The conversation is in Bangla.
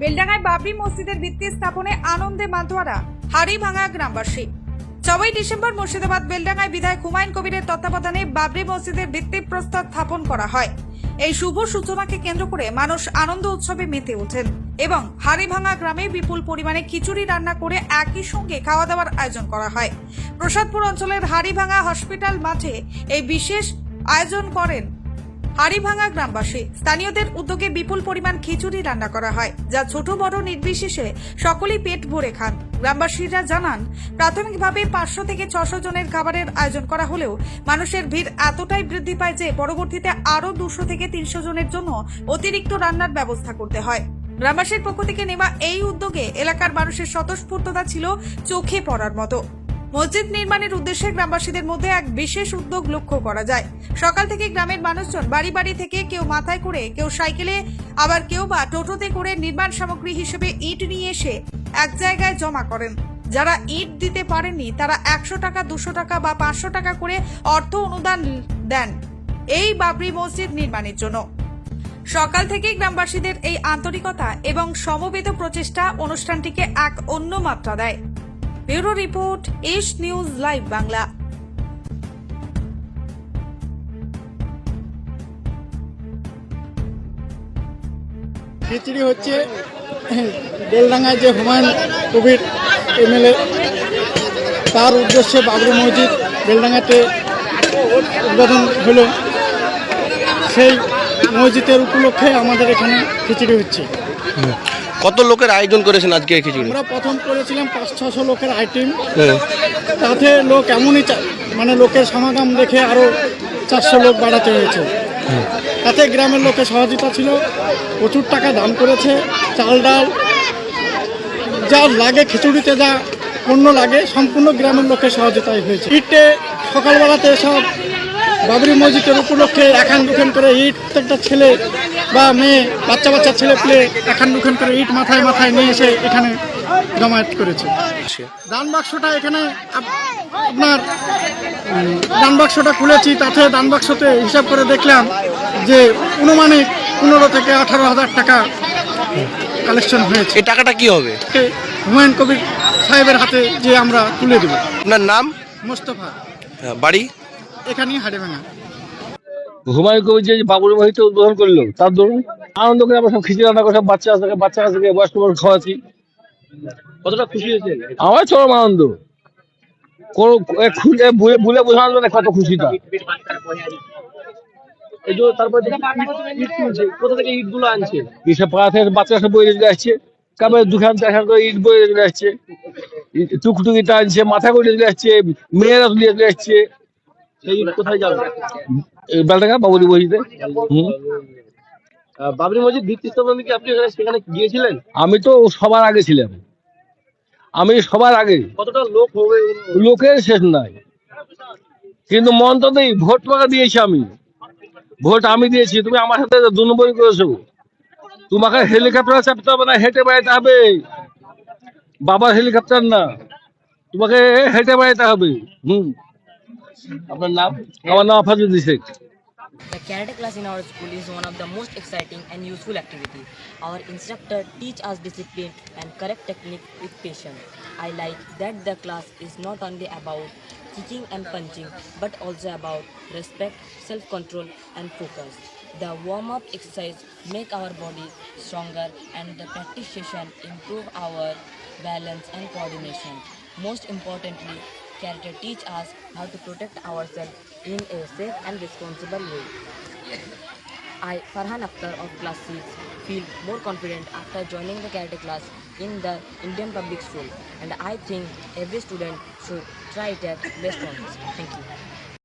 বেলডাঙ্গায় বাবরি মসজিদের ভিত্তি স্থাপনে আনন্দে মাতোয়ারা হাড়িভাঙা গ্রামবাসী। ছয়ই ডিসেম্বর মুর্শিদাবাদ বেলডাঙ্গায় বিধায়ক হুমায়ুন কবিরের তত্ত্বাবধানে বাবরি মসজিদের ভিত্তিপ্রস্তর স্থাপন করা হয়। এই শুভ সূচনাকে কেন্দ্র করে মানুষ আনন্দ উৎসবে মেতে ওঠেন এবং হাড়িভাঙা গ্রামে বিপুল পরিমাণে খিচুড়ি রান্না করে একই সঙ্গে খাওয়া দাওয়ার আয়োজন করা হয়। প্রসাদপুর অঞ্চলের হাড়িভাঙা হসপিটাল মাঠে এই বিশেষ আয়োজন করেন হাড়িভাঙা গ্রামবাসী। স্থানীয়দের উদ্যোগে বিপুল পরিমাণ খিচুড়ি রান্না করা হয়, যা ছোট বড় নির্বিশেষে সকলেই পেট ভরে খান। গ্রামবাসীরা জানান, প্রাথমিকভাবে পাঁচশো থেকে ছশো জনের খাবারের আয়োজন করা হলেও মানুষের ভিড় এতটাই বৃদ্ধি পায় যে পরবর্তীতে আরও দুশো থেকে তিনশো জনের জন্য অতিরিক্ত রান্নার ব্যবস্থা করতে হয়। গ্রামবাসীর পক্ষ থেকে নেওয়া এই উদ্যোগে এলাকার মানুষের স্বতঃস্ফূর্ততা ছিল চোখে পড়ার মতো। মসজিদ নির্মাণের উদ্দেশ্যে গ্রামবাসীদের মধ্যে এক বিশেষ উদ্যোগ লক্ষ্য করা যায়। সকাল থেকে গ্রামের মানুষজন বাড়ি বাড়ি থেকে কেউ মাথায় করে, কেউ সাইকেলে, আবার কেউ বা টোটোতে করে নির্মাণ সামগ্রী হিসেবে ইট নিয়ে এসে এক জায়গায় জমা করেন। যারা ইট দিতে পারেননি, তারা একশো টাকা, দুশো টাকা বা পাঁচশো টাকা করে অর্থ অনুদান দেন এই বাবরি মসজিদ নির্মাণের জন্য। সকাল থেকেই গ্রামবাসীদের এই আন্তরিকতা এবং সমবেত প্রচেষ্টা অনুষ্ঠানটিকে এক অন্য মাত্রা দেয়। Bureau report, S news live Bangla. Khichdi হচ্ছে বেলডাঙ্গায় যে হুমায়ুন কবির এমএলএ তার উদ্দেশ্যে বাবরি মসজিদ বেলডাঙ্গাতে উদ্বোধন হলো। সেই মসজিদের উপলক্ষে আমাদের এখানে খিচড়ি হচ্ছে। কত লোকের আয়োজন করেছেন আজকে এই খিচুড়ি? আমরা প্রথম করেছিলাম পাঁচ ছশো লোকের আইটেম। তাতে লোক এমনই মানে লোকের সমাগম দেখে আরও চারশো লোক বাড়াতে হয়েছে। তাতে গ্রামের লোকের সহযোগিতা ছিল প্রচুর টাকা দান করেছে চাল ডাল যা লাগে খিচুড়িতে যা পণ্য লাগে সম্পূর্ণ গ্রামের লোকের সহযোগিতায় হয়েছে। ইটে সকালবেলাতে সব বাবরি মসজিদের উপলক্ষে এখান দুখান করে ইট প্রত্যেকটা ছেলে বা মেয়ে বাচ্চা বাচ্চা ছেলে পেলে এখান দুখান করে ইট মাথায় মাথায় নিয়ে এসে এখানে জমায়েত করেছে। দান বাক্সটা এখানে আপনার দান বাক্সটা খুলেছি তাতে দান বাক্সতে হিসাব করে দেখলাম যে অনুমানিক পনেরো থেকে আঠারো হাজার টাকা কালেকশন হয়েছে। এই টাকাটা কি হবে? হুমায়ুন কবির সাহেবের হাতে যে আমরা তুলে দেব। আপনার নাম? মোস্তফা। হ্যাঁ, বাড়ি? এখানেই হাড়ে ভাঙা হুমায়ুন কবির যে বাবুর মহিতে উদ্বোধন করল, তার দরুন আনন্দ করে আমরা সব খিচুড়ি রান্না করে সব বাচ্চা আছে বাচ্চা আছে, বয়স্ক মানুষ খাওয়াচ্ছি। কতটা খুশি হয়েছে? আমার চরম আনন্দ। ভুলে বোঝানো না কত তারপরে পাড়া থেকে বাচ্চা সব রেখে আসছে। কাবে দুখান করে ইট টানছে মাথা করে আসছে, মেয়েরা রেখে আসছে। কোথায় যাবে? এই বেলডাঙ্গা বাবুরি বহিতে হুম আহ, বাবরি মসজিদ ভিত্তি স্থাপন কি আপনি সেখানে গিয়েছিলেন? আমি তো সবার আগে ছিলাম। আমি সবার আগে। কতটা লোক হবে? লোকের শেষ নাই। কিন্তু মন তো নেই ভোট টাকা দিয়েছি আমি। ভোট আমি দিয়েছি। তুমি আমার সাথে দু নম্বরই করেছ। তোমাকে হেলিকপ্টার চাপতে হবে না হেঁটে বেড়াতে হবে। বাবার হেলিকপ্টার না। তোমাকে হেঁটে বেড়াতে হবে। হুম। আপনার নাম আমার নাম Afazuddin Sheikh The karate class in our school is one of the most exciting and useful activity. Our instructor teach us discipline and correct technique with patience. I like that the class is not only about kicking and punching but also about respect, self-control and focus. The warm-up exercise make our bodies stronger and the practice session improve our balance and coordination. Most importantly, karate teach us how to protect ourselves in a safe and responsible way. I, Farhan Akhtar of class 6, feel more confident after joining the karate class in the Indian public school and I think every student should try at best once. Thank you.